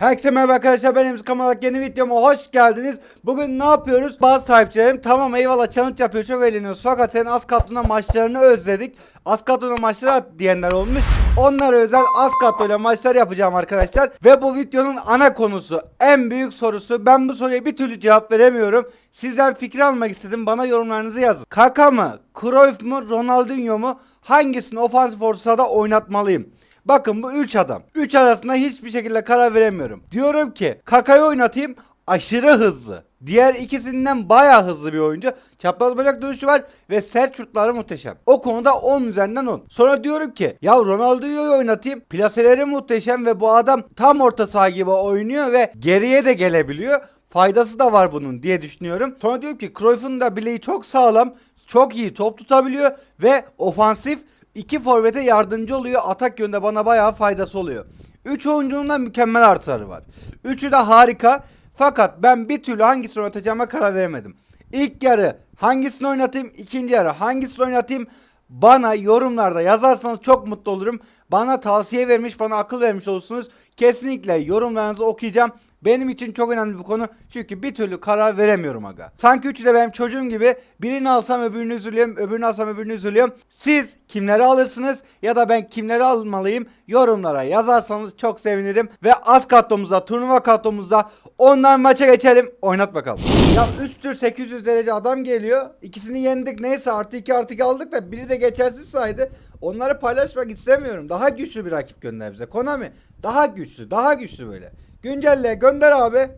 Herkese merhaba arkadaşlar ben Emzi Kamalak yeni videoma hoş geldiniz. Bugün ne yapıyoruz? Bazı sahipçilerim tamam eyvallah challenge yapıyor çok eğleniyoruz. Fakat senin az katlına maçlarını özledik. Az katlına maçları at diyenler olmuş. Onlara özel az katlıyla maçlar yapacağım arkadaşlar. Ve bu videonun ana konusu en büyük sorusu. Ben bu soruya bir türlü cevap veremiyorum. Sizden fikir almak istedim bana yorumlarınızı yazın. Kaka mı? Cruyff mu? Ronaldinho mu? Hangisini ofansif orta sahada oynatmalıyım? Bakın bu 3 adam. 3 arasında hiçbir şekilde karar veremiyorum. Diyorum ki Kaka'yı oynatayım aşırı hızlı. Diğer ikisinden baya hızlı bir oyuncu. Çapraz bacak dönüşü var ve sert şutları muhteşem. O konuda 10 üzerinden 10. Sonra diyorum ki ya Ronaldo'yu oynatayım. Plaseleri muhteşem ve bu adam tam orta saha gibi oynuyor ve geriye de gelebiliyor. Faydası da var bunun diye düşünüyorum. Sonra diyorum ki Cruyff'un da bileği çok sağlam. Çok iyi top tutabiliyor ve ofansif iki forvete yardımcı oluyor. Atak yönde bana bayağı faydası oluyor. 3 oyuncunun da mükemmel artıları var. Üçü de harika. Fakat ben bir türlü hangisini oynatacağıma karar veremedim. İlk yarı hangisini oynatayım, ikinci yarı hangisini oynatayım bana yorumlarda yazarsanız çok mutlu olurum. Bana tavsiye vermiş, bana akıl vermiş olursunuz. Kesinlikle yorumlarınızı okuyacağım. Benim için çok önemli bir konu. Çünkü bir türlü karar veremiyorum aga. Sanki üçü de benim çocuğum gibi. Birini alsam öbürünü üzülüyorum. Öbürünü alsam öbürünü üzülüyorum. Siz kimleri alırsınız ya da ben kimleri almalıyım yorumlara yazarsanız çok sevinirim. Ve az kattomuzda turnuva kattomuzda ondan maça geçelim. Oynat bakalım. Ya üsttür 800 derece adam geliyor. İkisini yendik neyse artı 2 artı 2 aldık da biri de geçersiz saydı. Onları paylaşmak istemiyorum. Daha güçlü bir rakip gönder bize. Konami daha güçlü daha güçlü böyle. Güncelle gönder abi.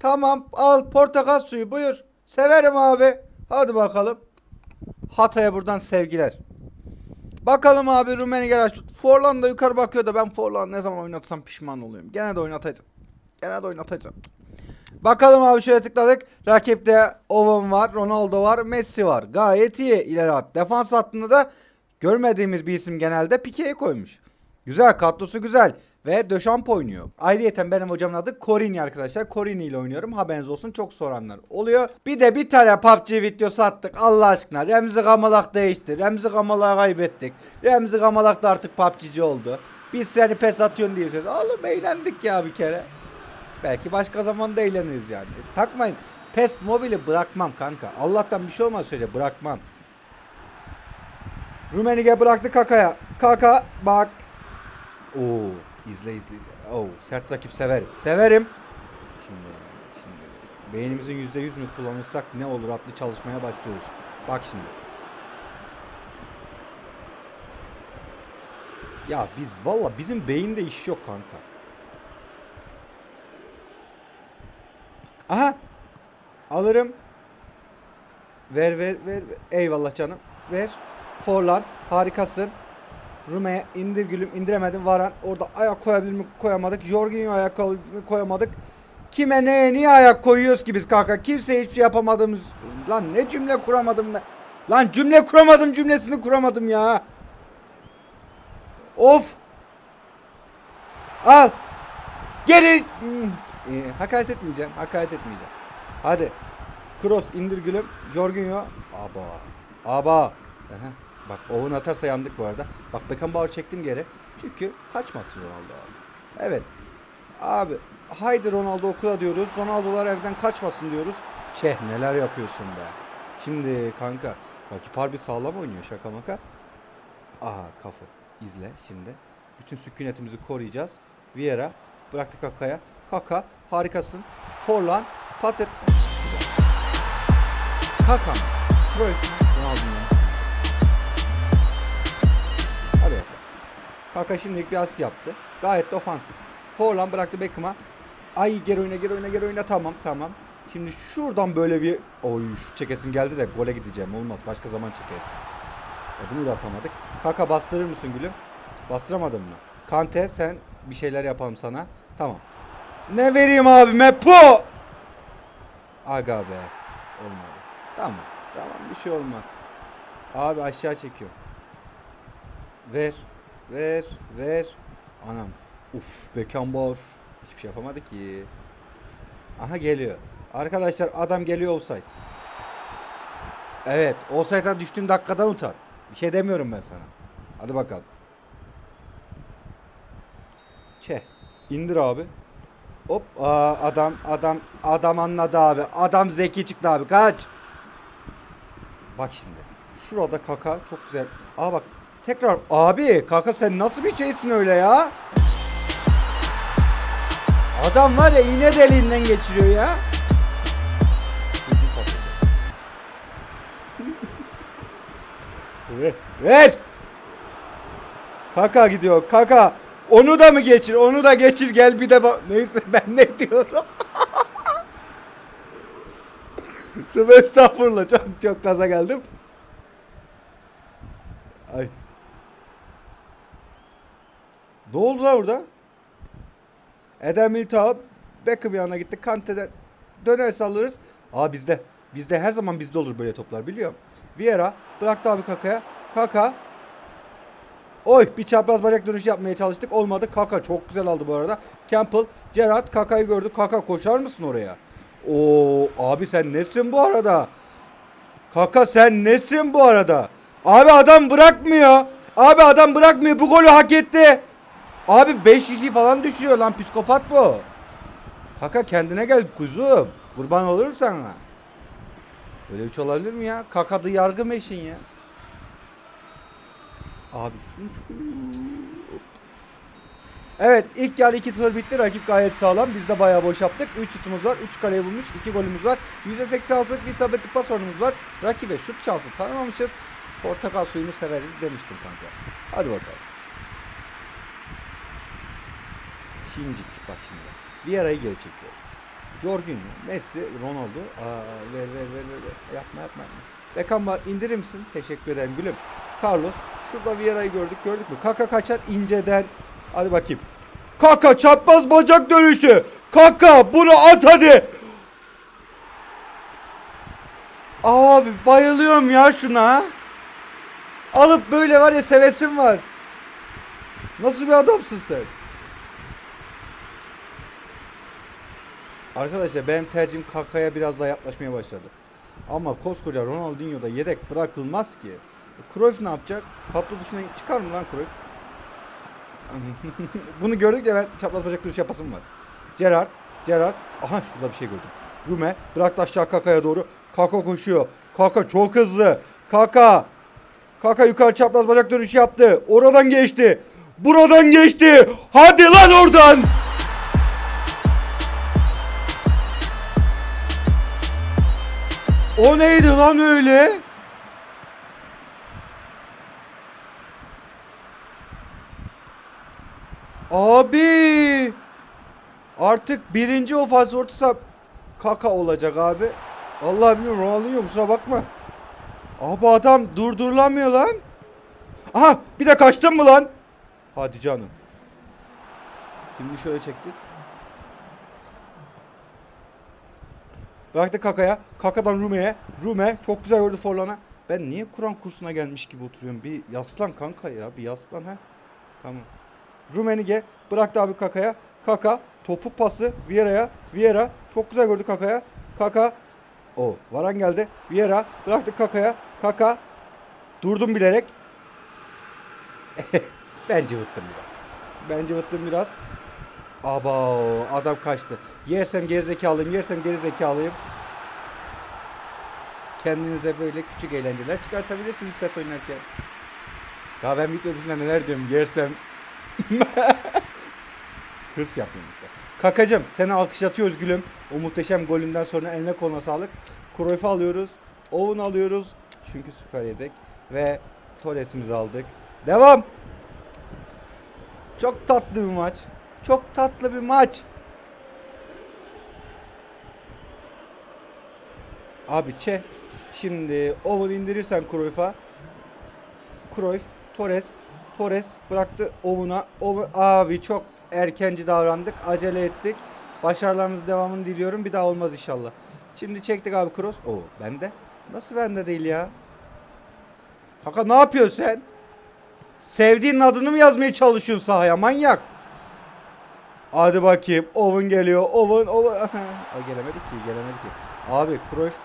Tamam al portakal suyu buyur. Severim abi. Hadi bakalım. Hatay'a buradan sevgiler. Bakalım abi Rumeni aç. Forlan da yukarı bakıyor da ben Forlan ne zaman oynatsam pişman oluyorum. Gene de oynatacağım. Gene de oynatacağım. Bakalım abi şöyle tıkladık. Rakipte Owen var, Ronaldo var, Messi var. Gayet iyi ileri at. Defans hattında da görmediğimiz bir isim genelde Pique'yi koymuş. Güzel, kadrosu güzel. Ve Döşamp oynuyor. Ayrıyeten benim hocamın adı Corini arkadaşlar. Corini ile oynuyorum. Haberiniz olsun çok soranlar oluyor. Bir de bir tane PUBG videosu attık Allah aşkına. Remzi Gamalak değişti. Remzi Gamalak'ı kaybettik. Remzi Gamalak da artık PUBG'ci oldu. Biz seni pes atıyorsun diye söylüyoruz. Oğlum eğlendik ya bir kere. Belki başka zaman da eğleniriz yani. E, takmayın. PES mobili bırakmam kanka. Allah'tan bir şey olmaz sürece bırakmam. Rumenige bıraktı Kaka'ya. Kaka bak. Oo izle izle izle. Oo sert rakip severim. Severim. Şimdi şimdi beynimizin yüzde yüz mü kullanırsak ne olur adlı çalışmaya başlıyoruz. Bak şimdi. Ya biz valla bizim beyinde iş yok kanka. Aha. Alırım. Ver ver. ver. Eyvallah canım. Ver. Forlan. Harikasın. Rume indir gülüm indiremedim. Varan orada ayak koyabilir mi koyamadık. Jorginho ayak koy- koyamadık. Kime neye niye ayak koyuyoruz ki biz kanka? Kimseye hiçbir şey yapamadığımız. Lan ne cümle kuramadım ben. Lan cümle kuramadım cümlesini kuramadım ya. Of. Al. Geri. Hmm. Ee, hakaret etmeyeceğim. Hakaret etmeyeceğim. Hadi. Cross indir gülüm. Jorginho. Aba. Aba. Aha. Bak Owen atarsa yandık bu arada. Bak Beckenbauer çektim geri. Çünkü kaçmasın Ronaldo abi. Evet. Abi haydi Ronaldo okula diyoruz. Ronaldo'lar evden kaçmasın diyoruz. Çeh neler yapıyorsun be. Şimdi kanka rakip harbi sağlam oynuyor şaka maka. Aha kafa. İzle şimdi. Bütün sükunetimizi koruyacağız. Vieira bıraktı Kaka'ya. Kaka harikasın. Forlan. Güzel. Kaka? Cruyff Kaka şimdilik bir asist yaptı. Gayet de ofansif. Forlan bıraktı Beckham'a. Ay geri oyna geri oyna geri oyna tamam tamam. Şimdi şuradan böyle bir oy şut çekesim geldi de gole gideceğim olmaz başka zaman çekeriz. E bunu da atamadık. Kaka bastırır mısın gülüm? Bastıramadın mı? Kante sen bir şeyler yapalım sana. Tamam. Ne vereyim abime? Po! Aga be. Olmadı. Tamam. Tamam bir şey olmaz. Abi aşağı çekiyor. Ver. Ver. Ver. Anam. Uf Beckenbauer. Hiçbir şey yapamadı ki. Aha geliyor. Arkadaşlar adam geliyor offside. Evet. Offside'a düştüğün dakikadan utan. Bir şey demiyorum ben sana. Hadi bakalım. Çe. İndir abi. Hop aa, adam adam adam anladı abi. Adam zeki çıktı abi. Kaç. Bak şimdi. Şurada kaka çok güzel. Aa bak tekrar abi kaka sen nasıl bir şeysin öyle ya? Adam var ya iğne deliğinden geçiriyor ya. ver, ver. Kaka gidiyor. Kaka. Onu da mı geçir? Onu da geçir. Gel bir de bak. Neyse ben ne diyorum? Sıvı estağfurullah. Çok çok gaza geldim. Ay. Ne oldu lan orada? Eden Militao Beckham yanına gitti. Kante'den döner sallarız. Aa bizde. Bizde her zaman bizde olur böyle toplar biliyorum. Vieira bıraktı abi Kaka'ya. Kaka Oy bir çapraz bacak dönüşü yapmaya çalıştık. Olmadı. Kaka çok güzel aldı bu arada. Campbell, Gerrard Kaka'yı gördü. Kaka koşar mısın oraya? Oo abi sen nesin bu arada? Kaka sen nesin bu arada? Abi adam bırakmıyor. Abi adam bırakmıyor. Bu golü hak etti. Abi 5 kişi falan düşürüyor lan psikopat bu. Kaka kendine gel kuzum. Kurban olurum sana. Böyle bir şey olabilir mi ya? Kakadı yargı meşin ya. Abi şunu şunu. Evet ilk yarı 2-0 bitti. Rakip gayet sağlam. Biz de bayağı boş yaptık. 3 şutumuz var. 3 kaleye bulmuş. 2 golümüz var. %86'lık bir isabetli pas oranımız var. Rakibe şut şansı tanımamışız. Portakal suyunu severiz demiştim kanka. Hadi bakalım. Şincik bak şimdi. Bir arayı geri çekiyor. Jorginho, Messi, Ronaldo. Aa, ver ver ver ver. Yapma yapma. yapma. Beckham indirir misin? Teşekkür ederim gülüm. Carlos. Şurada Vieira'yı gördük. Gördük mü? Kaka kaçar inceden. Hadi bakayım. Kaka çapraz bacak dönüşü. Kaka bunu at hadi. Abi bayılıyorum ya şuna. Alıp böyle var ya sevesim var. Nasıl bir adamsın sen? Arkadaşlar benim tercihim Kaka'ya biraz daha yaklaşmaya başladı. Ama koskoca Ronaldinho'da yedek bırakılmaz ki. Cruyff ne yapacak? Kadro dışına çıkar mı lan Cruyff? Bunu gördükçe ben çapraz bacak duruş yapasım var. Gerrard, Gerrard. Aha şurada bir şey gördüm. Rume bıraktı aşağı Kaka'ya doğru. Kaka koşuyor. Kaka çok hızlı. Kaka. Kaka yukarı çapraz bacak dönüşü yaptı. Oradan geçti. Buradan geçti. Hadi lan oradan. O neydi lan öyle? Abi. Artık birinci ofans orta saha kaka olacak abi. Allah bilmiyorum Ronaldinho kusura bakma. Abi adam durdurulamıyor lan. Aha bir de kaçtın mı lan? Hadi canım. Şimdi şöyle çektik. Bıraktı Kaka'ya. Kaka'dan Rume'ye. Rume çok güzel gördü Forlan'a. Ben niye Kur'an kursuna gelmiş gibi oturuyorum? Bir yaslan kanka ya. Bir yaslan ha. Tamam. Rumenige bıraktı abi Kaka'ya. Kaka topuk pası Vieira'ya. Vieira çok güzel gördü Kaka'ya. Kaka o Varan geldi. Vieira bıraktı Kaka'ya. Kaka durdum bilerek. ben cıvıttım biraz. Ben cıvıttım biraz. Aba adam kaçtı. Yersem gerizekalıyım, yersem gerizekalıyım. Kendinize böyle küçük eğlenceler çıkartabilirsiniz PES oynarken. Ya ben video dışında neler diyorum yersem. Hırs yapıyorum işte. Kakacım seni alkışlatıyoruz gülüm. O muhteşem golünden sonra eline koluna sağlık. Cruyff'u alıyoruz. Owen alıyoruz. Çünkü süper yedek. Ve Torres'imizi aldık. Devam. Çok tatlı bir maç. Çok tatlı bir maç. Abi çe. Şimdi Owen indirirsen Cruyff'a. Cruyff, Torres, Torres bıraktı Owen'a. Owen, abi çok erkenci davrandık. Acele ettik. Başarılarımız devamını diliyorum. Bir daha olmaz inşallah. Şimdi çektik abi cross. Oo bende. Nasıl bende değil ya? Kaka ne yapıyorsun sen? Sevdiğin adını mı yazmaya çalışıyorsun sahaya manyak? Hadi bakayım. Owen geliyor. Owen, Owen. Ay gelemedik ki, gelemedik ki. Abi Cruyff,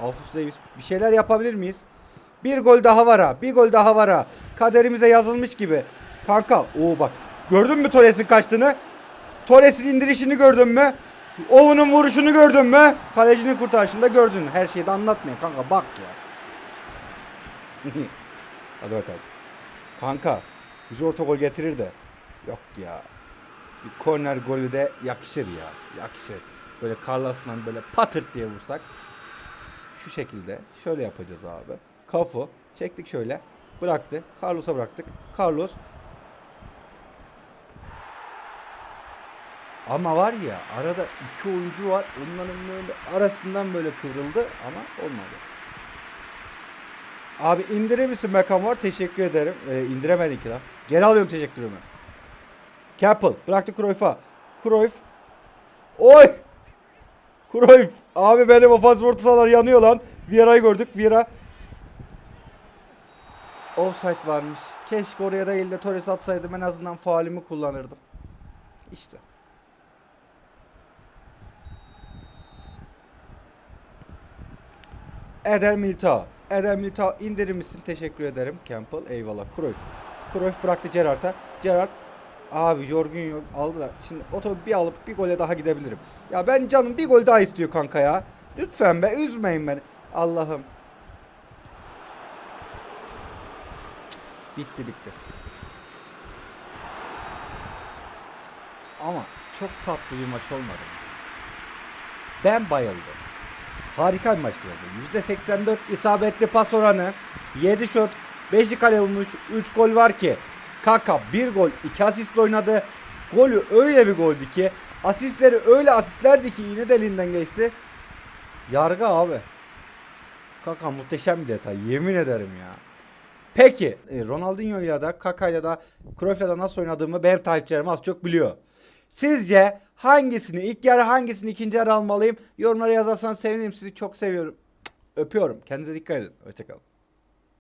Alphonso Davies bir şeyler yapabilir miyiz? Bir gol daha var ha. Bir gol daha var ha. Kaderimize yazılmış gibi. Kanka, oo bak. Gördün mü Torres'in kaçtığını? Torres'in indirişini gördün mü? Oğun'un vuruşunu gördün mü? Kalecinin kurtarışını da gördün. Her şeyi de anlatmıyor kanka bak ya. Hadi bakalım. Kanka güzel orta gol getirir de. Yok ya. Bir korner golü de yakışır ya. Yakışır. Böyle Carlos'la böyle patırt diye vursak. Şu şekilde. Şöyle yapacağız abi. Kafu. Çektik şöyle. Bıraktı. Carlos'a bıraktık. Carlos. Ama var ya arada iki oyuncu var. Onların böyle arasından böyle kıvrıldı ama olmadı. Abi indirir misin Beckham var? Teşekkür ederim. Ee, indiremedik lan. Geri alıyorum teşekkürümü. Campbell. Bıraktı Cruyff'a. Cruyff. Oy! Cruyff. Abi benim ofansif orta sahalar yanıyor lan. Vieira'yı gördük. Vieira. Offside varmış. Keşke oraya değil de Torres atsaydım en azından faalimi kullanırdım. İşte. Eder Militao. Eder Militao indirir misin? Teşekkür ederim. Campbell eyvallah. Cruyff. Cruyff bıraktı Gerrard'a. Gerrard Abi Jorginho aldı da şimdi oto bir alıp bir gole daha gidebilirim. Ya ben canım bir gol daha istiyor kanka ya. Lütfen be üzmeyin beni. Allah'ım. Bitti bitti. Ama çok tatlı bir maç olmadı. Ben bayıldım. Harika bir maçtı oldu. %84 isabetli pas oranı. 7 şut. 5'i kale olmuş. 3 gol var ki. Kaka 1 gol 2 asistle oynadı. Golü öyle bir goldü ki. Asistleri öyle asistlerdi ki yine de elinden geçti. Yargı abi. Kaka muhteşem bir detay. Yemin ederim ya. Peki e, Ronaldinho'yla da Kaka'yla da Cruyff'la da nasıl oynadığımı benim takipçilerim az çok biliyor. Sizce hangisini ilk yarı hangisini ikinci yarı almalıyım? Yorumlara yazarsanız sevinirim. Sizi çok seviyorum. Öpüyorum. Kendinize dikkat edin. Hoşçakalın.